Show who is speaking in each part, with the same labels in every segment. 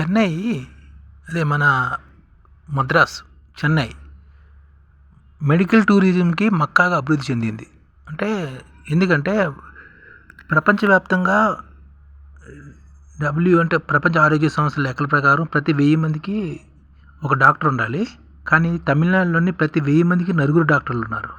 Speaker 1: చెన్నై అదే మన మద్రాస్ చెన్నై. మెడికల్ టూరిజంకి మక్కాగా అభివృద్ధి చెందింది. అంటే ఎందుకంటే ప్రపంచవ్యాప్తంగా డబ్ల్యూ అంటే ప్రపంచ ఆరోగ్య సంస్థ లెక్కల ప్రకారం ప్రతి వెయ్యి మందికి ఒక డాక్టర్ ఉండాలి. కానీ తమిళనాడులోని ప్రతి వెయ్యి మందికి నలుగురు డాక్టర్లు ఉన్నారు.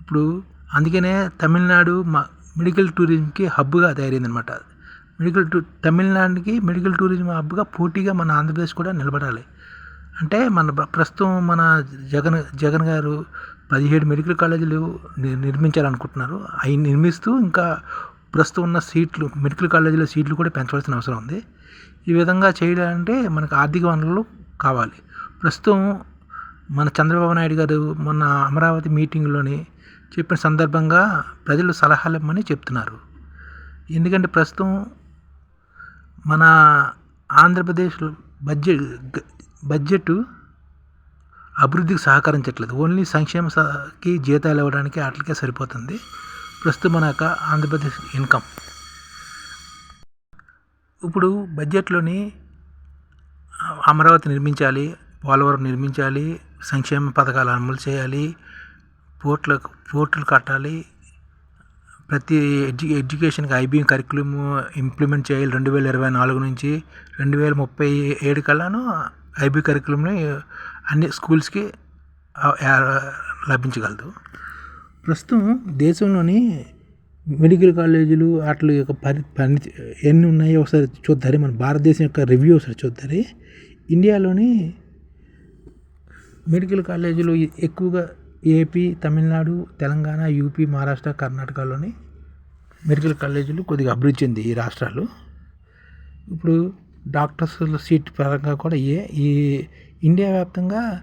Speaker 1: ఇప్పుడు అందుకనే తమిళనాడు మెడికల్ టూరిజంకి హబ్గా తయారైంది అనమాట మెడికల్ టూ తమిళనాడుకి మెడికల్ టూరిజం హబ్గా పోటీగా మన ఆంధ్రప్రదేశ్ కూడా నిలబడాలి. అంటే మన ప్రస్తుతం మన జగన్ జగన్ గారు పదిహేడు మెడికల్ కాలేజీలు ని- నిర్మించాలనుకుంటున్నారు. అవి నిర్మిస్తూ ఇంకా ప్రస్తుతం ఉన్న సీట్లు మెడికల్ కాలేజీలో సీట్లు కూడా పెంచవలసిన అవసరం ఉంది. ఈ విధంగా చేయాలంటే మనకు ఆర్థిక వనరులు కావాలి. ప్రస్తుతం మన చంద్రబాబు నాయుడు గారు మొన్న అమరావతి మీటింగ్లోని చెప్పిన సందర్భంగా ప్రజలు సలహాలు ఇవ్వమని చెప్తున్నారు. ఎందుకంటే ప్రస్తుతం మన ఆంధ్రప్రదేశ్ బడ్జెట్ బడ్జెట్ అభివృద్ధికి సహకరించట్లేదు. ఓన్లీ సంక్షేమకి జీతాలు ఇవ్వడానికి వాటికే సరిపోతుంది. ప్రస్తుతం మన యొక్క ఆంధ్రప్రదేశ్ ఇన్కమ్. ఇప్పుడు బడ్జెట్లోని అమరావతి నిర్మించాలి పోలవరం నిర్మించాలి సంక్షేమ పథకాలు అమలు చేయాలి పోర్ట్లకు పోర్టులు కట్టాలి ప్రతి ఎడ్యు ఎడ్యుకేషన్కి ఐబీఎం కరికులం ఇంప్లిమెంట్ చేయాలి రెండు వేల ఇరవై నాలుగు నుంచి రెండు వేల ముప్పై ఏడు కల్లాను ఐబీ కరికులంని అన్ని స్కూల్స్కి లభించగలదు. ప్రస్తుతం దేశంలోని మెడికల్ కాలేజీలు వాటి యొక్క పని పని ఎన్ని ఉన్నాయో ఒకసారి చూద్దారి. మన భారతదేశం యొక్క రివ్యూ ఒకసారి చూద్దారి. ఇండియాలోని మెడికల్ కాలేజీలు ఎక్కువగా ఏపీ తమిళనాడు తెలంగాణ యూపీ మహారాష్ట్ర కర్ణాటకలోని మెడికల్ కాలేజీలు కొద్దిగా అభివృద్ధి చెంది ఈ రాష్ట్రాలు. ఇప్పుడు డాక్టర్స్ సీట్ పరంగా కూడా ఏ ఈ ఇండియా వ్యాప్తంగా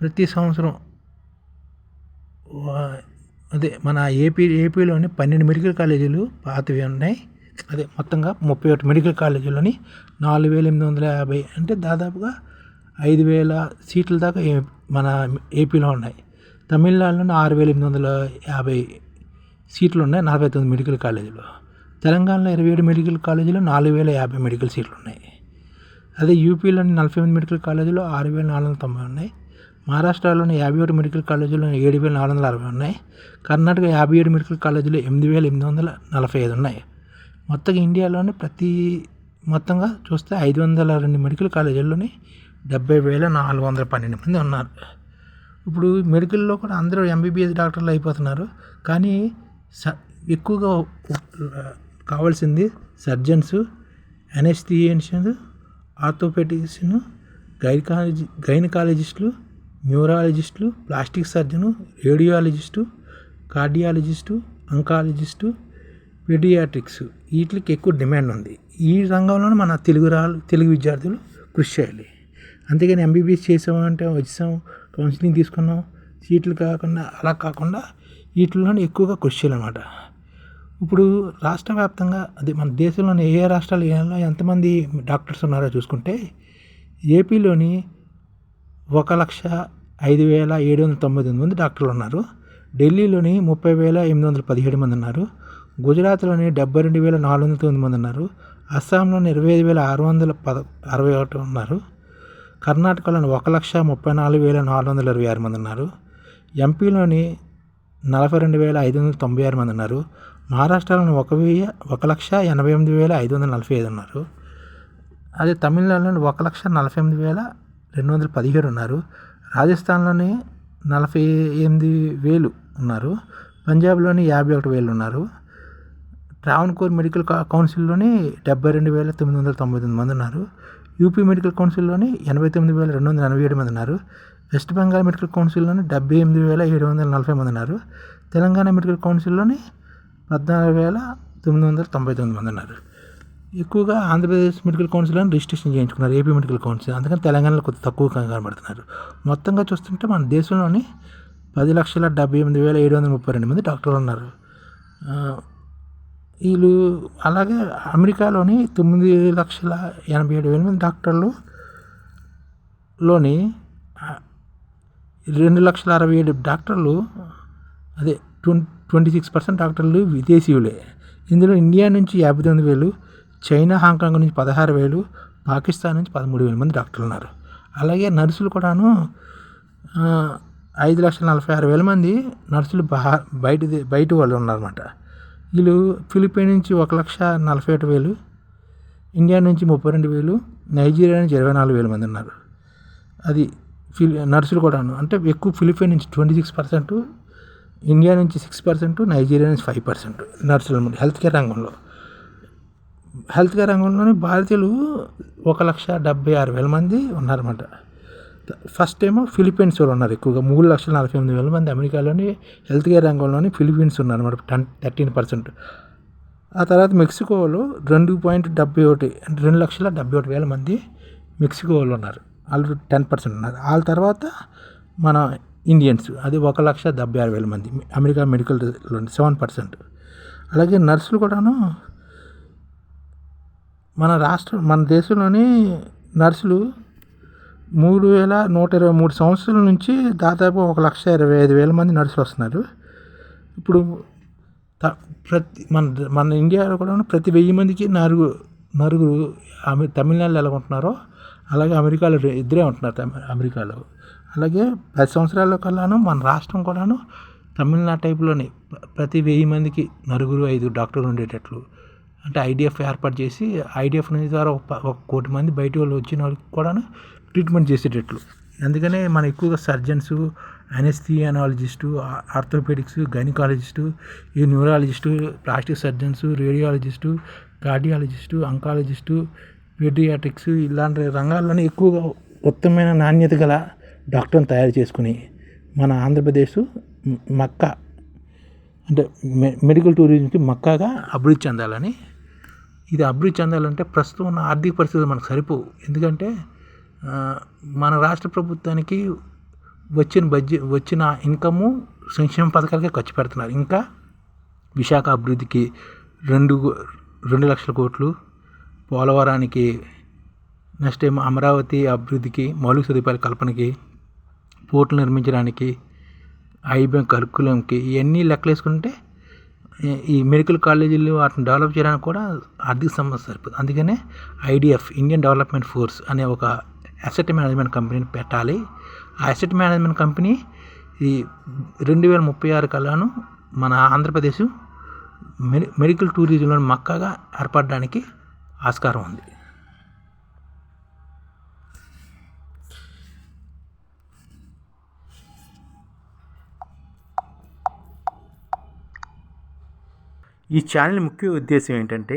Speaker 1: ప్రతి సంవత్సరం అదే మన ఏపీ ఏపీలోని పన్నెండు మెడికల్ కాలేజీలు పాతవి ఉన్నాయి. అదే మొత్తంగా ముప్పై ఒకటి మెడికల్ కాలేజీలోని నాలుగు వేల ఎనిమిది వందల యాభై అంటే దాదాపుగా ఐదు వేల సీట్ల దాకా ఏ- మన ఏపీలో ఉన్నాయి. తమిళనాడులోని ఆరు వేల ఎనిమిది వందల యాభై సీట్లు ఉన్నాయి నలభై తొమ్మిది మెడికల్ కాలేజీలు. తెలంగాణలో ఇరవై ఏడు మెడికల్ కాలేజీలో నాలుగు వేల యాభై మెడికల్ సీట్లు ఉన్నాయి అదే యూపీలోని నలభై ఎనిమిది మెడికల్ కాలేజీలో ఆరు వేల నాలుగు వందల తొంభై ఉన్నాయి. మహారాష్ట్రలోని యాభై ఏడు మెడికల్ కాలేజీలో ఏడు వేల నాలుగు వందల అరవై ఉన్నాయి. కర్ణాటక యాభై ఏడు మెడికల్ కాలేజీలో ఎనిమిది వేల ఎనిమిది వందల నలభై ఐదు ఉన్నాయి మొత్తంగా ఇండియాలోని ప్రతి మొత్తంగా చూస్తే ఐదు వందల రెండు మెడికల్ కాలేజీల్లోని డెబ్బై వేల నాలుగు వందల పన్నెండు మంది ఉన్నారు. ఇప్పుడు మెడికల్లో కూడా అందరూ ఎంబీబీఎస్ డాక్టర్లు అయిపోతున్నారు. కానీ స ఎక్కువగా కావాల్సింది సర్జన్స్ అనెస్థిషియన్స్ ఆర్థోపెటిక్స్ను గైనకాలజీ గైనకాలజిస్టులు న్యూరాలజిస్టులు plastic surgeon radiologist cardiologist oncologist paediatrics. వీటికి ఎక్కువ డిమాండ్ ఉంది. ఈ రంగంలోనే మన తెలుగు రా తెలుగు విద్యార్థులు కృషి చేయాలి. అంతేగాని ఎంబీబీఎస్ చేసామంటే వచ్చాం కౌన్సిలింగ్ తీసుకున్నాం. సీట్లు కాకుండా అలా కాకుండా వీటిలోనే ఎక్కువగా కృషి చేయాలన్నమాట ఇప్పుడు రాష్ట్ర వ్యాప్తంగా అదే మన దేశంలోని ఏ ఏ రాష్ట్రాలు ఏలో ఎంతమంది డాక్టర్స్ ఉన్నారో చూసుకుంటే ఏపీలోని ఒక లక్ష ఐదు వేల ఏడు వందల తొంభై తొమ్మిది మంది డాక్టర్లు ఉన్నారు. ఢిల్లీలోని ముప్పై వేల ఎనిమిది వందల పదిహేడు మంది ఉన్నారు. గుజరాత్లోని డెబ్బై రెండు వేల నాలుగు వందల తొమ్మిది మంది ఉన్నారు. అస్సాంలోని ఇరవై ఐదు వేల ఆరు వందల పద అరవై ఒకటి ఉన్నారు. కర్ణాటకలోని ఒక లక్ష ముప్పై నాలుగు వేల నాలుగు వందల ఇరవై ఆరు మంది ఉన్నారు. ఎంపీలోని నలభై రెండు వేల ఐదు వందల తొంభై ఆరు మంది ఉన్నారు. మహారాష్ట్రలోని ఒక వెయ్యి ఒక లక్ష ఎనభై ఎనిమిది వేల ఐదు వందల నలభై ఐదు ఉన్నారు. అదే తమిళనాడులోని ఒక లక్ష నలభై ఎనిమిది వేల రెండు వందల పదిహేడు ఉన్నారు. రాజస్థాన్లోని నలభై ఎనిమిది వేలు ఉన్నారు. పంజాబ్లోని యాభై ఒకటి వేలు ఉన్నారు. ట్రావెన్కోర్ మెడికల్ కౌన్సిల్లోని డెబ్బై రెండు వేల తొమ్మిది వందల తొంభై తొమ్మిది మంది ఉన్నారు. యూపీ మెడికల్ కౌన్సిల్లోని ఎనభై తొమ్మిది వేల రెండు వందల ఎనభై ఏడు మంది ఉన్నారు. వెస్ట్ బెంగాల్ మెడికల్ కౌన్సిల్లోని డెబ్బై ఎనిమిది వేల ఏడు వందల నలభై మంది ఉన్నారు. తెలంగాణ మెడికల్ కౌన్సిల్లోని పద్నాలుగు వేల తొమ్మిది వందల తొంభై తొమ్మిది మంది ఉన్నారు. ఎక్కువగా ఆంధ్రప్రదేశ్ మెడికల్ కౌన్సిల్ అని రిజిస్ట్రేషన్ చేయించుకున్నారు. AP medical council. అందుకని తెలంగాణలో కొద్ది తక్కువ కనబడుతున్నారు మొత్తంగా చూస్తుంటే మన దేశంలోని పది లక్షల డెబ్బై ఎనిమిది వేల ఏడు వందల ముప్పై రెండు మంది డాక్టర్లు ఉన్నారు. వీళ్ళు అలాగే అమెరికాలోని తొమ్మిది లక్షల ఎనభై ఏడు వేల మంది డాక్టర్లు లోని రెండు లక్షల అరవై ఏడు డాక్టర్లు అదే ట్వం ట్వంటీ సిక్స్ పర్సెంట్ డాక్టర్లు విదేశీయులే. ఇందులో ఇండియా నుంచి యాభై తొమ్మిది వేలు చైనా హాంకాంగ్ నుంచి పదహారు వేలు పాకిస్తాన్ నుంచి పదమూడు వేల మంది డాక్టర్లు ఉన్నారు అలాగే నర్సులు కూడాను ఐదు లక్షల నలభై ఆరు వేల మంది నర్సులు బహా బయట బయట వాళ్ళు ఉన్నారన్నమాట. వీళ్ళు ఫిలిప్పైన్ నుంచి ఒక లక్ష నలభై ఒకటి వేలు ఇండియా నుంచి ముప్పై రెండు వేలు నైజీరియా నుంచి ఇరవై నాలుగు వేల మంది ఉన్నారు. అది ఫిలి నర్సులు కూడాను. అంటే ఎక్కువ ఫిలిప్పైన్ నుంచి ట్వంటీ సిక్స్ పర్సెంట్ ఇండియా నుంచి సిక్స్ పర్సెంట్ నైజీరియా నుంచి ఫైవ్ పర్సెంట్ నర్సులు అనమాట హెల్త్ కేర్ రంగంలో. హెల్త్ కేర్ రంగంలోనే భారతీయులు ఒక లక్ష డెబ్బై ఆరు వేల మంది ఉన్నారన్నమాట. ఫస్ట్ ఏమో ఫిలిప్పీన్స్ వాళ్ళు ఉన్నారు ఎక్కువగా. మూడు లక్షల నలభై ఎనిమిది వేల మంది అమెరికాలోని హెల్త్ కేర్ రంగంలోని ఫిలిపీన్స్ ఉన్నారు అనమాట టెన్ థర్టీన్ పర్సెంట్. ఆ తర్వాత మెక్సికోలో రెండు పాయింట్ డెబ్బై ఒకటి అంటే రెండు లక్షల డెబ్బై ఒకటి వేల మంది మెక్సికో వాళ్ళు ఉన్నారు. వాళ్ళు టెన్ పర్సెంట్ ఉన్నారు. వాళ్ళ తర్వాత మన ఇండియన్స్ అది ఒక లక్ష డెబ్బై ఆరు వేల మంది అమెరికా మెడికల్లో సెవెన్ పర్సెంట్. అలాగే నర్సులు కూడాను మన రాష్ట్రం మన దేశంలోని నర్సులు మూడు వేల నూట ఇరవై మూడు సంవత్సరాల నుంచి దాదాపు ఒక లక్ష ఇరవై ఐదు వేల మంది నర్సులు వస్తున్నారు. ఇప్పుడు త- ప్రతి మన మన ఇండియాలో కూడా ప్రతి వెయ్యి మందికి నలుగురు నలుగురు అమె తమిళనాడులో ఎలా ఉంటున్నారో అలాగే అమెరికాలో ఇద్దరే ఉంటున్నారు తమి- అమెరికాలో. అలాగే పది సంవత్సరాల కల్లాను మన రాష్ట్రం కూడాను తమిళనాడు టైప్లోనే ప్రతి వెయ్యి మందికి నలుగురు ఐదు డాక్టర్లు ఉండేటట్లు. అంటే ఐడిఎఫ్ ఏర్పాటు చేసి ఐడిఎఫ్ నుంచి ద్వారా ఒక కోటి మంది బయట వాళ్ళు వచ్చిన వాళ్ళకి కూడాను ట్రీట్మెంట్ చేసేటట్లు. అందుకనే మన ఎక్కువగా సర్జన్స్ అనెస్థియానాలజిస్టు ఆర్థోపెడిక్స్ గైనకాలజిస్టు ఈ neurologist plastic surgeons radiologist cardiologist oncologist paediatrics ఇలాంటి రంగాల్లోనే ఎక్కువగా ఉత్తమమైన నాణ్యత గల డాక్టర్ని తయారు చేసుకుని మన ఆంధ్రప్రదేశ్ మక్క అంటే మె- మెడికల్ టూరిజంకి మక్కగా అభివృద్ధి చెందాలని. ఇది అభివృద్ధి చెందాలంటే ప్రస్తుతం ఉన్న ఆర్థిక పరిస్థితులు మనకు సరిపోవు. ఎందుకంటే మన రాష్ట్ర ప్రభుత్వానికి వచ్చిన బడ్జెట్ వచ్చిన ఇన్కము సంక్షేమ పథకాలకే ఖర్చు పెడుతున్నారు. ఇంకా విశాఖ అభివృద్ధికి రెండు రెండు లక్షల కోట్లు పోలవరానికి నెక్స్ట్ ఏమో అమరావతి అభివృద్ధికి మౌలిక సదుపాయాల కల్పనకి పోర్టులు నిర్మించడానికి ఐబీఎం కరికులంకి ఇవన్నీ లెక్కలేసుకుంటే ఈ- ఈ మెడికల్ కాలేజీలు వాటిని డెవలప్ చేయడానికి కూడా ఆర్థిక సమస్య సరిపోతుంది అందుకనే ఐడిఎఫ్ ఇండియన్ డెవలప్మెంట్ ఫోర్స్ అనే ఒక అసెట్ మేనేజ్మెంట్ కంపెనీని పెట్టాలి. ఆ అసెట్ మేనేజ్మెంట్ కంపెనీ ఈ రెండు వేల ముప్పై ఆరు కల్లాను మన ఆంధ్రప్రదేశ్ మెడి మెడికల్ టూరిజంలో మక్కగా ఏర్పడడానికి ఆస్కారం ఉంది.
Speaker 2: ఈ ఛానల్ ముఖ్య ఉద్దేశం ఏంటంటే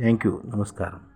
Speaker 2: Thank you. నమస్కారం.